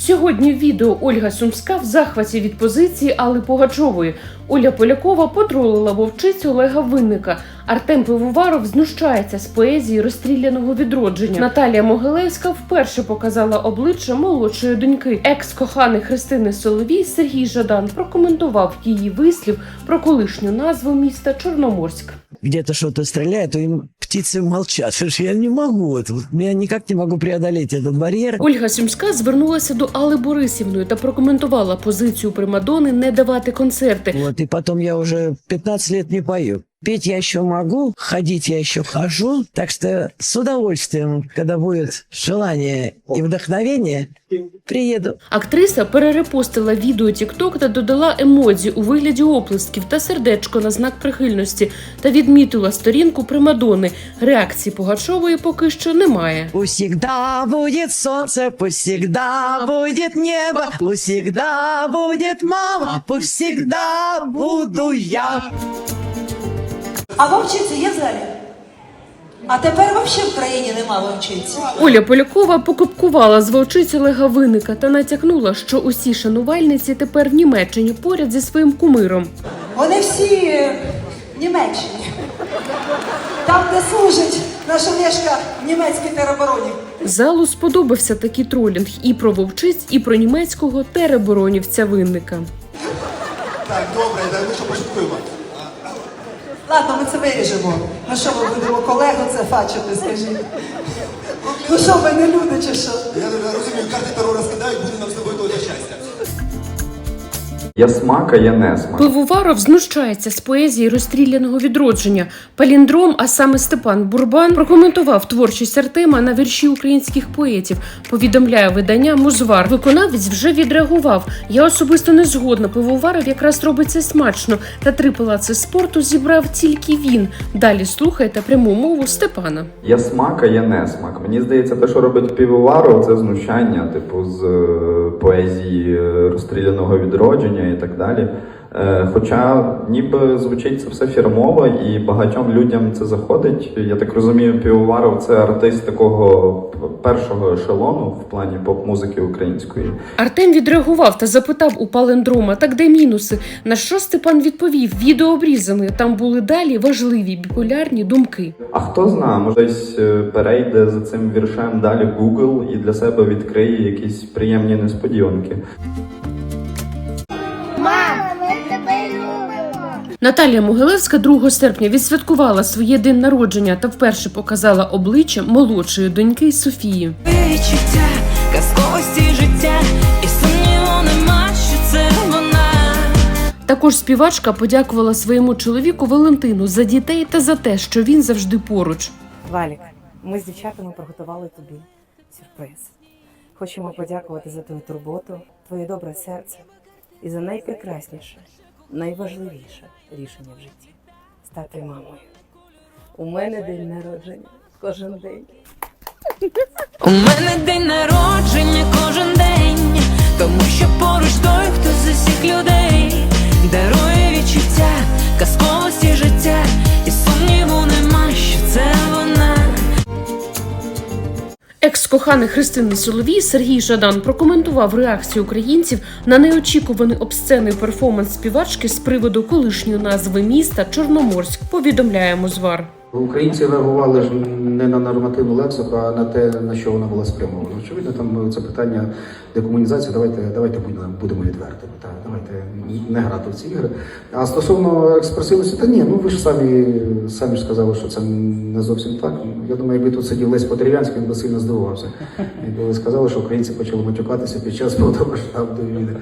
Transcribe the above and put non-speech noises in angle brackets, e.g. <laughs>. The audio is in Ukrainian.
Сьогодні в відео Ольга Сумська в захваті від позиції Алли Пугачової. Оля Полякова потролила вовчицю Олега Винника. Артем Пивоваров знущається з поезії розстріляного відродження. Наталія Могилевська вперше показала обличчя молодшої доньки. Екс-коханий Христини Соловій Сергій Жадан прокоментував її вислів про колишню назву міста Чорноморськ. где-то что-то стреляет, то им птицы молчат. Слушай, я не могу, вот, вот я никак не могу преодолеть этот барьер. Ольга Сюмська звернулася до Алли Борисівної та прокоментувала позицію Примадони не давати концерти. Вот, и потом я уже 15 лет не пою. Петь я еще могу, ходить я еще хожу, так что с удовольствием, когда будет желание и вдохновение, приеду. Актриса перерепостила відео TikTok та додала емодзі у вигляді оплесків та сердечко на знак прихильності та відмітила сторінку Примадони. Реакції Пугачової поки що немає. Будет солнце, пусть всегда будет небо, пусть всегда будет мама, пусть буду я. А вовчиці є в залі? А тепер взагалі в країні нема вовчиці. Оля Полякова покупкувала з вовчиці Олега Винника та натякнула, що усі шанувальниці тепер в Німеччині поряд зі своїм кумиром. Вони всі е, в Німеччині. Там, де служить наша Олешка в німецькій теробороні. Залу сподобався такий тролінг і про вовчиць, і про німецького тероборонівця Винника. Так, добре, дай ми що пошуткуємо. Ладно, ми це виріжемо. Ну що ми будемо колегу це фачити, скажіть? Ну що, ми не люди чи що? Я розумію, карти Я смак, а я не смак. Пивоваров знущається з поезії розстріляного відродження. Паліндром, а саме Степан Бурбан, прокоментував творчість Артема на вірші українських поетів. Повідомляє видання Музвар. Виконавець вже відреагував. Я особисто не згодна. Пивоваров якраз робить це смачно. Та три палаци спорту зібрав тільки він. Далі слухайте пряму мову Степана. Я смак, а я не смак. Мені здається, те, що робить півоваров, це знущання, типу, з е, поезії е, розстріляного відродження і так далі. Е, Хоча ніби звучить це все фірмово, і багатьом людям це заходить. Я так розумію, півоваров це артист такого першого ешелону в плані поп-музики української. Артем відреагував та запитав у палендрома, так де мінуси. На що Степан відповів? Відео обрізали. Там були далі важливі біполярні думки. А хто знає, може десь е, перейде за цим віршем далі Google і для себе відкриє якісь приємні несподіванки. Наталія Могилевська 2 серпня відсвяткувала своє день народження та вперше показала обличчя молодшої доньки Софії. Відчуття казковості життя, і сумніву нема, що це вона. Також співачка подякувала своєму чоловіку Валентину за дітей та за те, що він завжди поруч. Валік, ми з дівчатами приготували тобі сюрприз. Хочемо подякувати за твою турботу, твоє добре серце і за найпрекрасніше, найважливіше рішення в житті стати мамою. У мене день народження кожен день. У мене день народження Екс-коханий Христини Соловій Сергій Жадан прокоментував реакцію українців на неочікуваний обсценний перформанс співачки з приводу колишньої назви міста Чорноморськ. Повідомляє Мозвар. Українці реагували ж не на нормативну лексику, а на те, на що вона була спрямована. Очевидно, там це питання декомунізації. Давайте, давайте будемо, відвертими. Так, давайте не грати в ці ігри. А стосовно експресивності, та ні, ну ви ж самі самі ж сказали, що це не зовсім так. Я думаю, якби тут сидів Лесь Потерянський, він би сильно здивувався. Якби ви сказали, що українці почали матюкатися під час <laughs> повномасштабної війни.